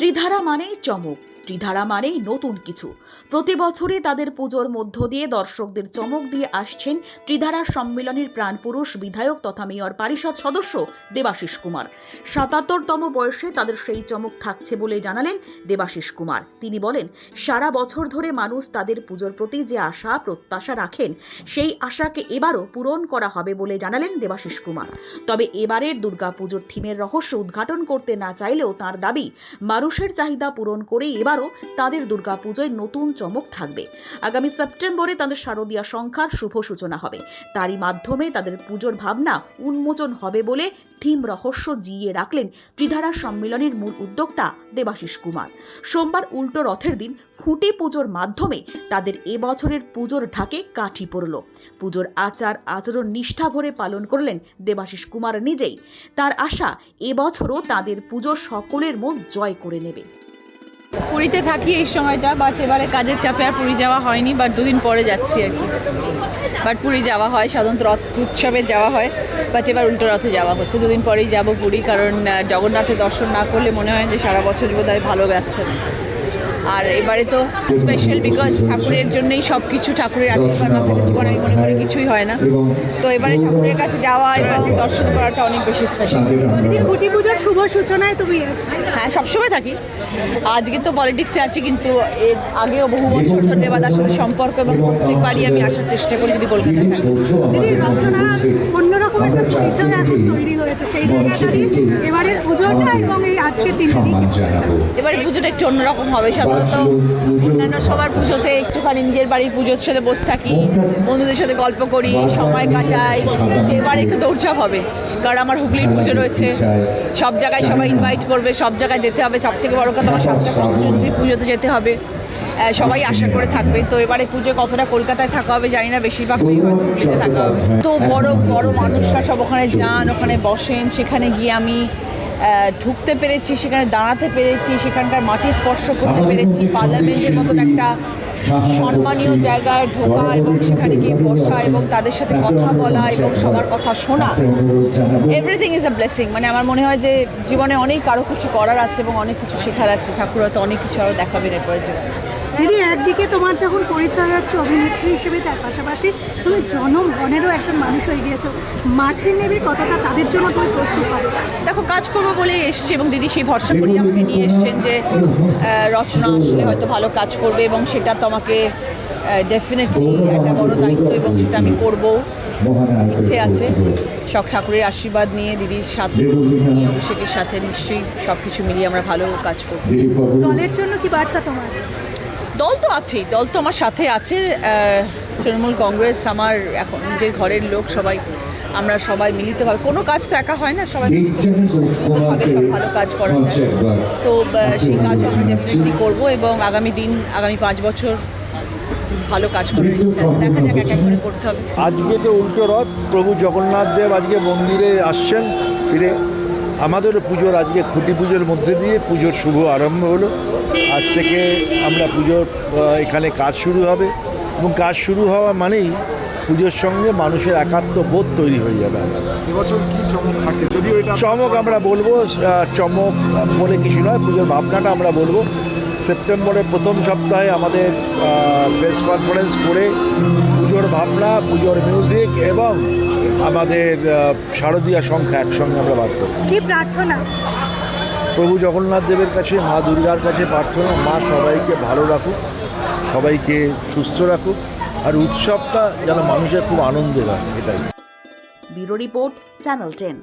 ত্রিধারা মানেই চমক। ত্রিধারা মানেই নতুন কিছু। প্রতি বছরে তাদের পুজোর মধ্য দিয়ে দর্শকদের চমক দিয়ে আসছেন ত্রিধারা সম্মেলনের প্রাণপুরুষ বিধায়ক তথা মেয়র পরিষদ সদস্য দেবাশিস কুমার। সাতাত্তরতম বয়সে তাদের সেই চমক থাকছে বলে জানালেন দেবাশিস কুমার। তিনি বলেন, সারা বছর ধরে মানুষ তাদের পুজোর প্রতি যে আশা, প্রত্যাশা রাখেন, সেই আশাকে এবারও পূরণ করা হবে বলে জানালেন দেবাশিস কুমার। তবে এবারের দুর্গাপুজোর থিমের রহস্য উদ্ঘাটন করতে না চাইলেও তার দাবি, মানুষের চাহিদা পূরণ করে এবারও তাদের দুর্গাপুজোয় নতুন চমক থাকবে। আগামী সেপ্টেম্বরে তাদের শারদীয়া সংখ্যার শুভ সূচনা হবে। তারই মাধ্যমে তাদের পুজোর ভাবনা উন্মোচন হবে বলে থিম রহস্য জিইয়ে রাখলেন ত্রিধারা সম্মেলনের মূল উদ্যোক্তা দেবাশিস কুমার। সোমবার উল্টো রথের দিন খুঁটি পুজোর মাধ্যমে তাদের এবছরের পুজোর ঢাকে কাঠি পড়ল পুজোর আচার আচরণ নিষ্ঠা ভরে পালন করলেন দেবাশিস কুমার নিজেই। তার আশা এবছরও তাদের পুজো সকলের মন জয় করে নেবে। পুরীতে থাকি এই সময়টা বাট এবারে কাজের চাপে আর পুরী যাওয়া হয়নি বাট দুদিন পরে যাচ্ছি আর কি। বাট পুরী যাওয়া হয়, সাধারণত রথ উৎসবে যাওয়া হয় বাট এবার উল্টো রথে যাওয়া হচ্ছে। দুদিন পরেই যাব পুরী, কারণ জগন্নাথের দর্শন না করলে মনে হয় যে সারা বছর বোধ ভালো যাচ্ছে না। আর এবারে তো স্পেশাল বিকজ ঠাকুরের জন্যই সব কিছু ঠাকুরের আশীর্বাদ মাথায় জীবনে আমি মনে করি কিছুই হয় না। তো এবারে ঠাকুরের কাছে যাওয়া এবং দর্শন করাটা অনেক বেশি স্পেশাল খুঁটি পুজোর শুভ সূচনায় তুমি হ্যাঁ সবসময় থাকি। আজকে তো পলিটিক্সে আছি কিন্তু এর আগেও বহু বছর ধরে দেবাদার সাথে সম্পর্ক এবং প্রত্যেকবারই আমি আসার চেষ্টা করি যদি কলকাতায় থাকি। অন্যরকম একটা পরিচয় এখন তৈরি হয়েছে সেই জায়গাটারই এবারের পুজোটা এবং এই আজকের দিনটি। এবারে পুজোটা একটু অন্যরকম হবে সাধারণত অন্যান্য সবার পুজোতে একটুখানি নিজের বাড়ির পুজোর সাথে বসে থাকি বন্ধুদের সাথে গল্প করি সময় কাটাই। এবারে একটু দৌড়ঝাঁপ হবে কারণ আমার হুগলির পুজো রয়েছে। সব জায়গায় সবাই ইনভাইট করবে সব জায়গায় যেতে হবে। সব থেকে বড় কথা আমার সাতটা কনস্টিটুয়েন্সির পুজোতে যেতে হবে। সবাই আশা করে থাকবে। তো এবারে পুজো কতটা কলকাতায় থাকা হবে জানি না বেশিরভাগটাই হয়তো থাকা হবে। তো বড় বড় মানুষরা সব ওখানে যান ওখানে বসেন। সেখানে গিয়ে আমি ঢুকতে পেরেছি সেখানে দাঁড়াতে পেরেছি সেখানকার মাটি স্পর্শ করতে পেরেছি পার্লামেন্টের মতন একটা সম্মানীয় জায়গায় ঢোকা এবং সেখানে গিয়ে বসা এবং তাদের সাথে কথা বলা এবং সবার কথা শোনা। এভরিথিং ইজ আ ব্লেসিং মানে আমার মনে হয় যে জীবনে অনেক আরও কিছু করার আছে এবং অনেক কিছু শেখার আছে। ঠাকুর হয়তো অনেক কিছু আরও দেখাবেন এরপরে জীবনে। দিদি একদিকে তোমার যখন পরিচয় আছে অভিনেত্রী হিসেবে তার পাশাপাশি তুমি জনগণেরও একজন মানুষ হয়ে গিয়েছো। মাঠে নেবে কতটা তাদের জন্য তুমি প্রস্তুত হবে? দেখো কাজ করব বলে এসছি এবং দিদি সেই ভরসা করি আমাকে নিয়ে এসছেন যে রচনা আসলে হয়তো ভালো কাজ করবে এবং সেটা তোমাকে ডেফিনেটলি একটা বড় দায়িত্ব এবং সেটা আমি করব ইচ্ছে আছে। শখ ঠাকুরের আশীর্বাদ নিয়ে দিদির সাথে অভিষেকের সাথে নিশ্চয়ই সব কিছু মিলিয়ে আমরা ভালো কাজ করব। দলের জন্য কি বার্তা তোমার? দল তো আছেই দল তো আমার সাথে আছে তৃণমূল কংগ্রেস আমার এখন নিজের ঘরের লোক সবাই আমরা সবাই মিলিত মিলিতভাবে কোনো কাজ তো একা হয় না সবাই ভালো কাজ করা যায়। তো সেই কাজ আমরা ডেফিনেটলি করব এবং আগামী দিন আগামী পাঁচ বছর ভালো কাজ করার ইচ্ছে আছে। দেখা যাক এক এক করে করতে হবে। আজকে তো উল্টো রথ প্রভু জগন্নাথ দেব আজকে মন্দিরে আসছেন ফিরে আমাদের পুজোর আজকে খুঁটি পুজোর মধ্যে দিয়ে পুজোর শুভ আরম্ভ হলো। আজ থেকে আমরা পুজোর এখানে কাজ শুরু হবে এবং কাজ শুরু হওয়া মানেই পুজোর সঙ্গে মানুষের একাত্ম বোধ তৈরি হয়ে যাবে এবছর কি চমক থাকছে? যদিও এটা চমক আমরা বলব চমক বলে কিছু নয় পুজোর ভাবনাটা আমরা বলব। সেপ্টেম্বরের প্রথম সপ্তাহে আমাদের প্রেস কনফারেন্স করে পুজোর ভাবনা পুজোর মিউজিক এবং আমাদের শারদীয়া সংখ্যা একসঙ্গে আমরা বাদ করব কি প্রার্থনা? প্রভু জগন্নাথ দেবের কাছে মা দুর্গার কাছে প্রার্থনা মা সবাইকে ভালো রাখুক সবাইকে সুস্থ রাখুক আর উৎসবটা যেন মানুষের খুব আনন্দের হয় এটাই। Bureau report channel ten.